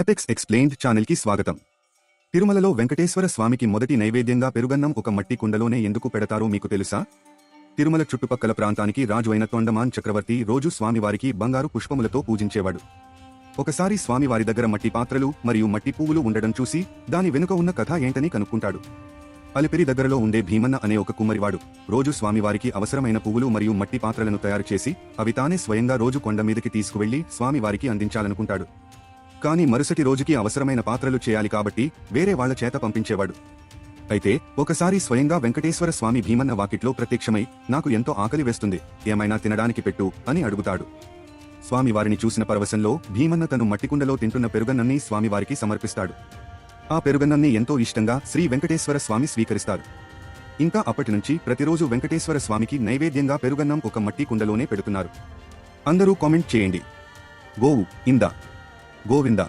Apex explained ఛానల్కి స్వాగతం. తిరుమలలో వెంకటేశ్వర స్వామికి మొదటి నైవేద్యంగా పెరుగన్నం ఒక మట్టి కుండలోనే ఎందుకు పెడతారో మీకు తెలుసా? తిరుమల చుట్టుపక్కల ప్రాంతానికి రాజు అయిన తొండమాన్ చక్రవర్తి రోజు స్వామివారికి బంగారు పుష్పములతో పూజించేవాడు. ఒకసారి స్వామివారి దగ్గర మట్టి పాత్రలు మరియు మట్టి పువ్వులు ఉండడం చూసి దాని వెనుక ఉన్న కథ ఏంటని కనుక్కుంటాడు. అలిపిరి దగ్గరలో ఉండే భీమన్న అనే ఒక కుమ్మరివాడు రోజు స్వామివారికి అవసరమైన పువ్వులు మరియు మట్టి పాత్రలను తయారు చేసి అవి తానే స్వయంగా రోజు కొండ మీదకి తీసుకువెళ్ళి స్వామివారికి అందించాలనుకుంటాడు. కానీ మరుసటి రోజుకి అవసరమైన పాత్రలు చేయాలి కాబట్టి వేరే వాళ్ళ చేత పంపించేవాడు. అయితే ఒకసారి స్వయంగా వెంకటేశ్వర స్వామి భీమన్న వాకిట్లో ప్రత్యక్షమై నాకు ఎంతో ఆకలి వేస్తుంది ఏమైనా తినడానికి పెట్టు అని అడుగుతాడు. స్వామివారిని చూసిన పరవశంలో భీమన్న తను మట్టికుండలో తింటున్న పెరుగన్నన్ని స్వామివారికి సమర్పిస్తాడు. ఆ పెరుగన్నన్ని ఎంతో ఇష్టంగా శ్రీ వెంకటేశ్వర స్వామి స్వీకరిస్తారు. ఇంకా అప్పటి నుంచి ప్రతిరోజు వెంకటేశ్వర స్వామికి నైవేద్యంగా పెరుగన్నం ఒక మట్టి కుండలోనే పెడుతున్నారు. అందరూ కామెంట్ చేయండి. గోవు ఇందా. గోవిందా.